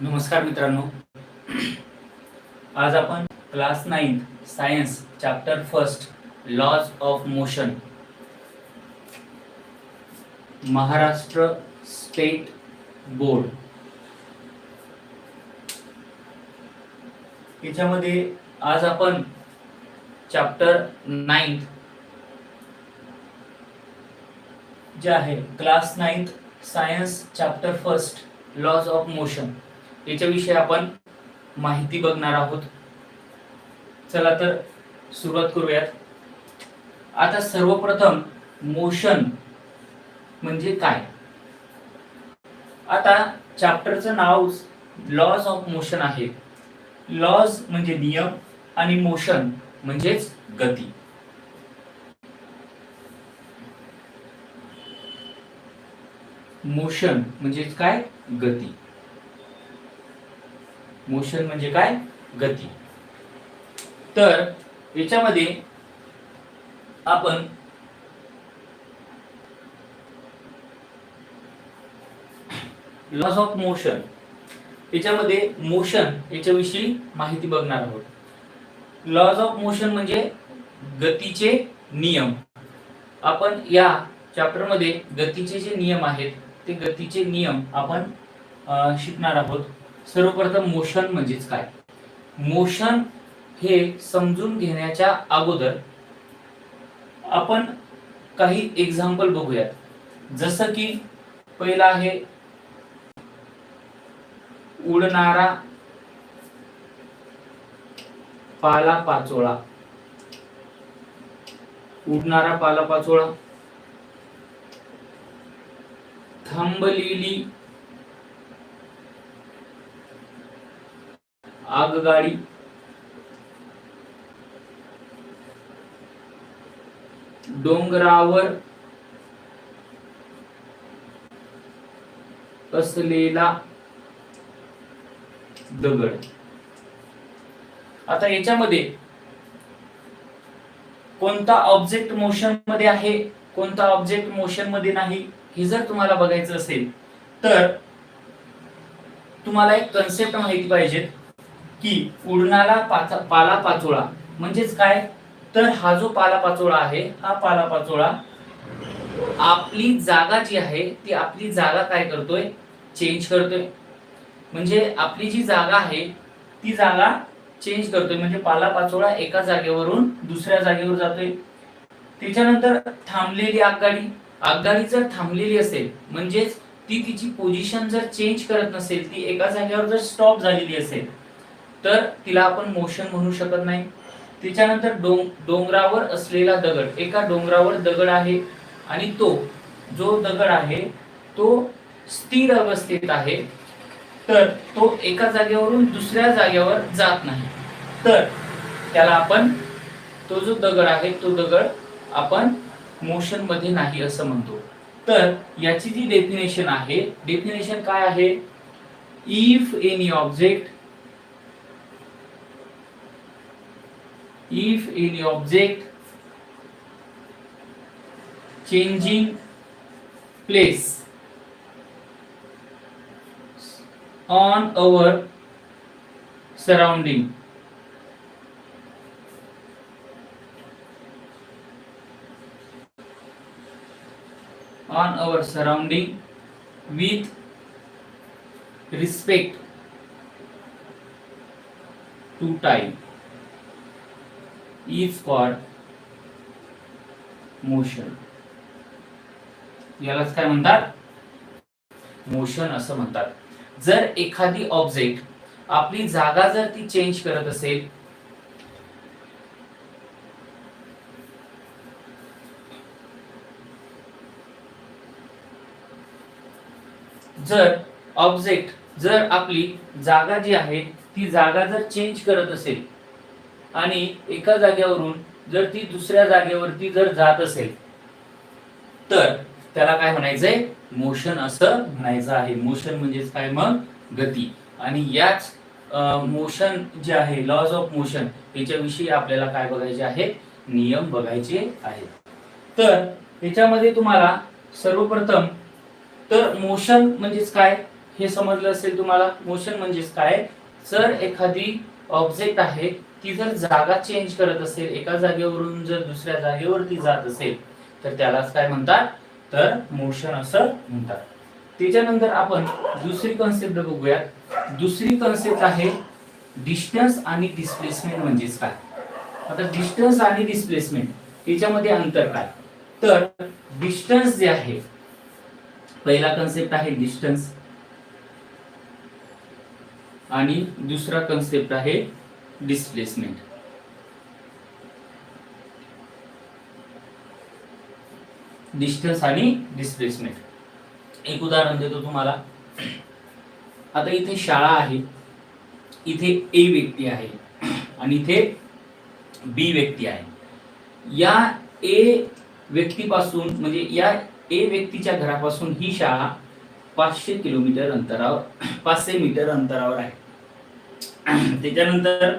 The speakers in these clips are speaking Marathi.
नमस्कार मित्रांनो. आज आपण class ninth science chapter first laws of motion. Maharashtra state board. याच्यामध्ये आज आपण चॅप्टर नाईन्थ जे आहे class ninth science chapter first laws of motion. याच्याविषयी आपण माहिती बघणार आहोत. चला तर सुरुवात करूयात. आता सर्वप्रथम मोशन म्हणजे काय? आता चॅप्टरचं नाव लॉज ऑफ मोशन आहे. लॉज म्हणजे नियम आणि मोशन म्हणजेच गती. मोशन म्हणजेच काय? गती. मोशन म्हणजे काय? गती. तर याच्यामध्ये आपण लॉस ऑफ मोशन याच्यामध्ये मोशन याच्याविषयी माहिती बघणार आहोत. लॉज ऑफ मोशन म्हणजे गतीचे नियम. आपण या चॅप्टरमध्ये गतीचे जे नियम आहेत ते गतीचे नियम आपण शिकणार आहोत. सर्वप्रथम मोशन म्हणजेच काय? मोशन हे समजून घेण्याच्या अगोदर आपण काही एक्झाम्पल बघूयात. जसं की पहिला आहे उडणारा पाला पाचोळा. उडणारा पाला पाचोळा. थांबलेली आगगाडी. डोंगरावर असलेला दगड. आता याच्यामध्ये कोणता ऑब्जेक्ट मोशनमध्ये आहे कोणता ऑब्जेक्ट मोशनमध्ये नाही हे जर तुम्हाला बघायचं असेल तर तुम्हाला एक कन्सेप्ट माहिती पाहिजे. की उडणाला पाचा पाला पाचोळा म्हणजेच काय? तर हा जो पाला पाचोळा आहे हा पाला पाचोळा आपली जागा जी आहे ती आपली जागा काय करतोय? चेंज करतोय. म्हणजे आपली जी जागा आहे ती जागा चेंज करतोय. म्हणजे पाला पाचोळा एका जागेवरून दुसऱ्या जागेवर जातोय. त्याच्यानंतर थांबलेली आगगाडी. आगगाडी जर थांबलेली असेल म्हणजेच ती तिची पोझिशन जर चेंज करत नसेल ती एका जागेवर जर स्टॉप झालेली असेल तर तिला आपण मोशन म्हणू शकत नाही. त्याच्यानंतर डोंग डोंगरावर असलेला दगड एका डोंगरावर दगड आहे आणि तो जो दगड आहे तो स्थिर अवस्थेत आहे. तर तो एका जागेवरून दुसऱ्या जागेवर जात नाही. तर त्याला आपण तो जो दगड आहे तो दगड आपण मोशनमध्ये नाही असं म्हणतो. तर याची जी डेफिनेशन आहे डेफिनेशन काय आहे? If any object if any object changing place on our surrounding. On our surrounding with respect to time is called motion यालाच काय म्हणतात? मोशन असं म्हणतात. जर एखादी ऑब्जेक्ट आपली जागा जर ती चेंज करत असेल जर ऑब्जेक्ट जर आपली जागा जी आहे ती जागा जर चेंज करत असेल आणि एका जागेवरून जर ती दुसऱ्या जागेवरती जर जात असेल तर त्याला काय म्हणायचंय? मोशन असं म्हणायचं आहे. मोशन म्हणजेच काय? मग गती. आणि याच मोशन जे आहे लॉज ऑफ मोशन याच्याविषयी आपल्याला काय बघायचे आहेत नियम बघायचे आहेत. तर याच्यामध्ये तुम्हाला सर्वप्रथम तर मोशन म्हणजेच काय? हे समजलं असेल तुम्हाला? मोशन म्हणजेच काय? जर एखादी ऑब्जेक्ट आहे ती जर जागा चेंज करत असेल एका जागेवरून जर दुसऱ्या जागेवरती जात असेल तर त्यालाच काय म्हणतात? तर मोशन असं म्हणतात. त्याच्यानंतर आपण दुसरी कन्सेप्ट बघूयात. दुसरी कन्सेप्ट आहे डिस्टन्स आणि डिस्प्लेसमेंट म्हणजेच काय? आता डिस्टन्स आणि डिस्प्लेसमेंट याच्यामध्ये अंतर काय? तर डिस्टन्स जे आहे पहिला कन्सेप्ट आहे डिस्टन्स आणि दुसरा कन्सेप्ट आहे डिस्प्लेसमेंट डिस्टन्स आणि डिस्प्लेसमेंट एक उदाहरण देतो तुम्हाला. आता इथे शाळा आहे. इथे ए व्यक्ती आहे. आणि इथे बी व्यक्ती आहे. या ए व्यक्तीपासून म्हणजे या ए व्यक्तीच्या घरापासून ही शाळा पाचशे किलोमीटर अंतरावर पाचशे मीटर अंतरावर आहे. त्याच्यानंतर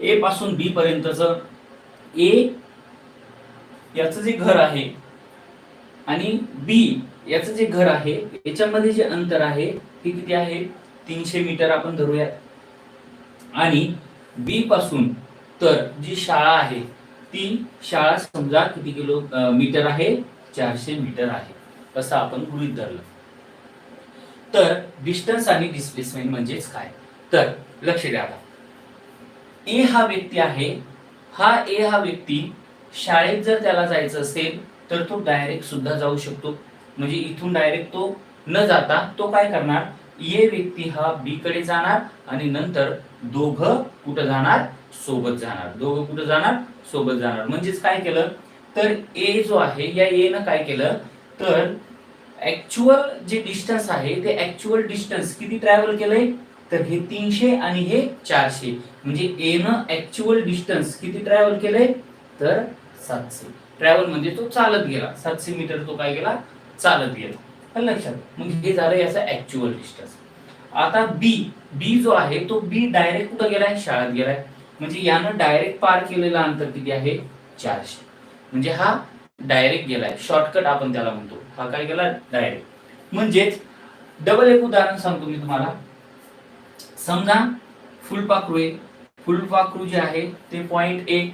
ए पासून बी पर्यंतच ए याचं जे घर आहे आणि बी याचं जे घर आहे याच्यामध्ये जे अंतर आहे ते किती आहे? तीनशे मीटर आपण धरूयात. आणि बी पासून तर जी शाळा आहे ती शाळा समजा किती किलो मीटर आहे? चारशे मीटर आहे. असं आपण गृहित धरलं. तर डिस्टन्स आणि डिस्प्लेसमेंट म्हणजेच काय? तर लक्ष द्या आता. ए हा व्यक्ती आहे हा ए हा व्यक्ती शाळेत जर त्याला जायचं असेल तर तो डायरेक्ट सुद्धा जाऊ शकतो. म्हणजे इथून डायरेक्ट तो न जाता तो काय करणार? ए व्यक्ती हा बी कडे जाणार आणि नंतर दोघं कुठं जाणार? सोबत जाणार. दोघं कुठं जाणार? सोबत जाणार. म्हणजेच काय केलं? तर ए जो आहे या ए न काय केलं? तर ऍक्च्युअल जे डिस्टन्स आहे ते ऍक्च्युअल डिस्टन्स किती ट्रॅव्हल केलंय? तर हे तीनशे आणि हे चारशे. म्हणजे ए न ऍक्च्युअल डिस्टन्स किती ट्रॅव्हल केलंय? तर सातशे. ट्रॅव्हल म्हणजे तो चालत गेला. सातशे मीटर तो काय गेला चालत गेला. लक्षात मग हे झालं याचा ऍक्च्युअल डिस्टन्स आता बी बी जो आहे तो बी डायरेक्ट कुठं गेलाय? शाळेत गेलाय. म्हणजे यानं डायरेक्ट पार केलेलं अंतर किती आहे? चारशे. म्हणजे हा डायरेक्ट गेलाय. शॉर्टकट आपण त्याला म्हणतो. हा काय केला डायरेक्ट म्हणजेच डबल एक उदाहरण सांगतो मी तुम्हाला. समजा फुलपाखरू आहे. फुलपाखरू जे आहे ते पॉइंट ए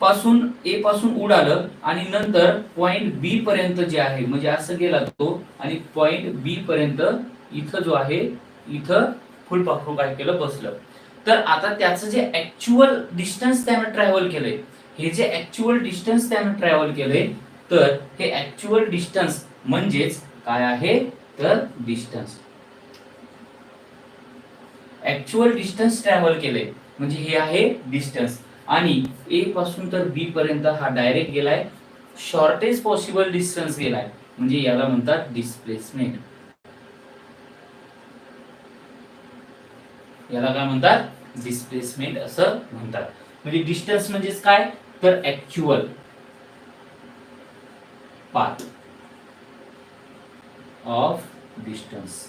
पासून ए पासून उडालं आणि नंतर पॉइंट बी पर्यंत जे आहे म्हणजे असं गेला तो आणि पॉइंट बी पर्यंत इथं जो आहे इथं फुलपाखरू काय केलं बसलं. तर आता त्याचं जे ऍक्च्युअल डिस्टन्स त्यानं ट्रॅव्हल केलंय हे जे ऍक्च्युअल डिस्टन्स त्यानं ट्रॅव्हल केलंय तर हे ऍक्च्युअल डिस्टन्स म्हणजेच काय आहे? तर डिस्टन्स ऍक्च्युअल डिस्टन्स ट्रॅव्हल केले म्हणजे हे आहे डिस्टन्स आणि ए पासून तर बी पर्यंत हा डायरेक्ट गेलाय. शॉर्टेस्ट पॉसिबल डिस्टन्स गेलाय. म्हणजे याला म्हणतात डिस्प्लेसमेंट याला काय म्हणतात? डिस्प्लेसमेंट असं म्हणतात. म्हणजे डिस्टन्स म्हणजेच काय? तर actual path of distance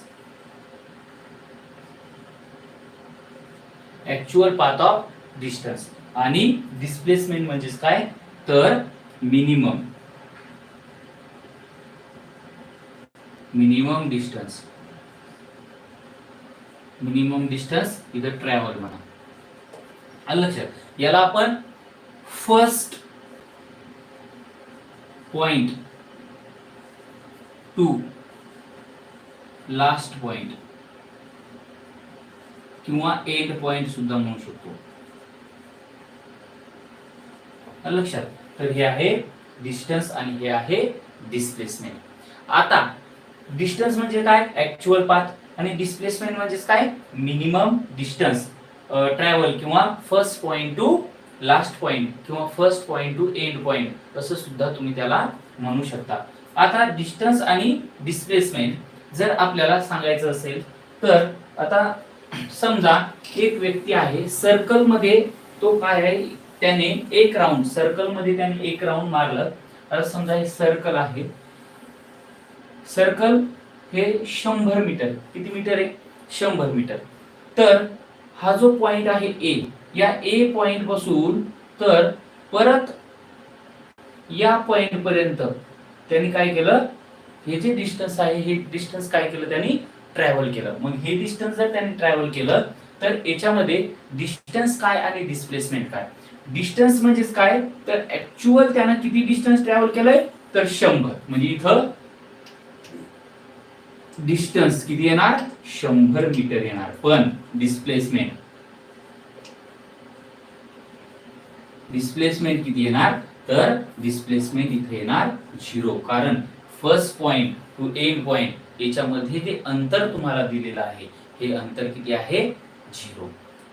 actual path of distance आणि डिस्प्लेसमेंट म्हणजेच काय? तर minimum minimum distance minimum distance इथं ट्रॅव्हल म्हणा. आलं लक्षात? याला आपण first point to. Last point किंवा एंड पॉइंट सुद्धा म्हणू शकतो. लक्षात. तर हे आहे डिस्टन्स आणि हे आहे डिस्प्लेसमेंट आता डिस्टन्स म्हणजे काय? ऍक्च्युअल पाथ आणि डिस्प्लेसमेंट म्हणजे काय? मिनिमम डिस्टन्स ट्रॅव्हल किंवा first point to last point किंवा first point to end point असं सुद्धा तुम्ही त्याला म्हणू शकता. आता डिस्टन्स आणि डिस्प्लेसमेंट जर आपल्याला सांगायचं असेल तर आता समजा एक व्यक्ती आहे सर्कलमध्ये तो काय आहे त्याने एक राऊंड सर्कलमध्ये त्याने एक राऊंड मारलं. आता समजा हे सर्कल आहे. सर्कल हे शंभर मीटर किती मीटर आहे? शंभर मीटर तर हा जो पॉइंट आहे ए या ए पॉइंटपासून तर परत या पॉइंट पर्यंत त्यांनी काय केलं? हे जे डिस्टन्स आहे हे डिस्टन्स काय केलं त्यांनी? ट्रॅव्हल केलं. मग हे डिस्टन्स जर त्यांनी ट्रॅव्हल केलं तर याच्यामध्ये डिस्टन्स काय आणि डिस्प्लेसमेंट काय? डिस्टन्स म्हणजेच काय? तर ऍक्च्युअल त्यानं किती डिस्टन्स ट्रॅव्हल केलंय? तर शंभर. म्हणजे इथं डिस्टन्स किती येणार? शंभर मीटर येणार. पण डिस्प्लेसमेंट डिस्प्लेसमेंट किती येणार? तर डिस्प्लेसमेंट इथे येणार झिरो कारण first point to end point याच्यामध्ये जे अंतर तुम्हाला दिलेलं आहे हे अंतर किती आहे? झिरो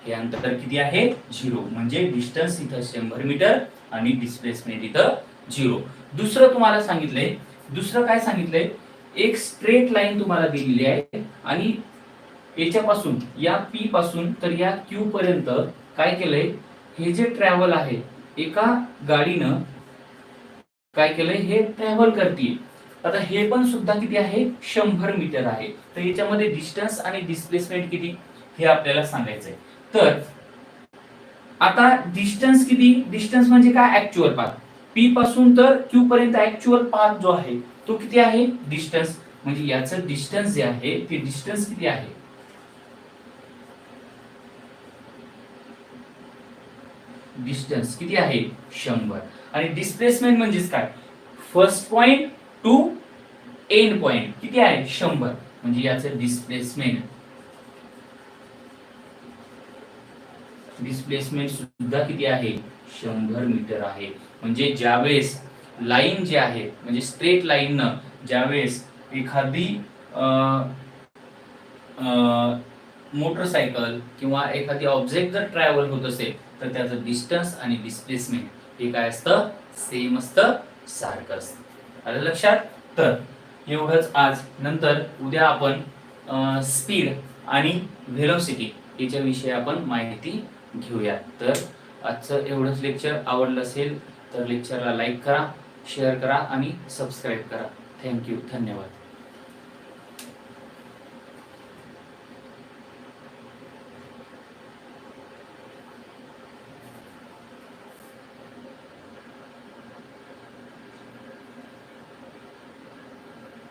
हे अंतर किती आहे? झिरो म्हणजे डिस्टन्स इथं शंभर मीटर आणि डिस्प्लेसमेंट इथं झिरो दुसरं तुम्हाला सांगितलंय दुसरं काय सांगितलंय? एक स्ट्रेट लाईन तुम्हाला दिलेली आहे आणि याच्यापासून या पी पासून तर या क्यू पर्यंत काय केलंय? हे जे ट्रॅव्हल आहे एका गाडीनं काय केलंय? हे ट्रॅव्हल करते आता हे पण सुद्धा किती आहे? शंभर मीटर आहे. तर याच्यामध्ये डिस्टन्स आणि डिस्प्लेसमेंट किती? हे आपल्याला सांगायचंय. तर आता डिस्टन्स किती? डिस्टन्स म्हणजे काय? Actual path. पी पासून तर क्यू पर्यंत ऍक्च्युअल पाथ जो आहे तो किती आहे? डिस्टन्स म्हणजे याचं डिस्टन्स जे आहे ते डिस्टन्स किती आहे? डिस्टन्स किती आहे? शंभर. आणि डिस्प्लेसमेंट म्हणजेच काय? First point to end point किती आहे? शंभर. म्हणजे याचं डिस्प्लेसमेंट डिस्प्लेसमेंट सुद्धा किती आहे? शंभर मीटर आहे. म्हणजे ज्यावेळेस लाईन जी आहे म्हणजे स्ट्रेट लाईननं ज्यावेळेस एखादी मोटरसायकल किंवा एखादी ऑब्जेक्ट जर ट्रॅव्हल होत असेल तर त्याचं डिस्टन्स आणि डिस्प्लेसमेंट हे काय असतं? सेम असतं सारखं असतं. आलं लक्षात? तर एवढंच आज. नंतर उद्या आपण स्पीड आणि व्हेलॉसिटी याच्याविषयी आपण माहिती घेऊया. तर आजचं एवढंच लेक्चर आवडलं असेल तर लेक्चरला लाईक करा शेअर करा आणि सबस्क्राईब करा. थँक्यू. धन्यवाद.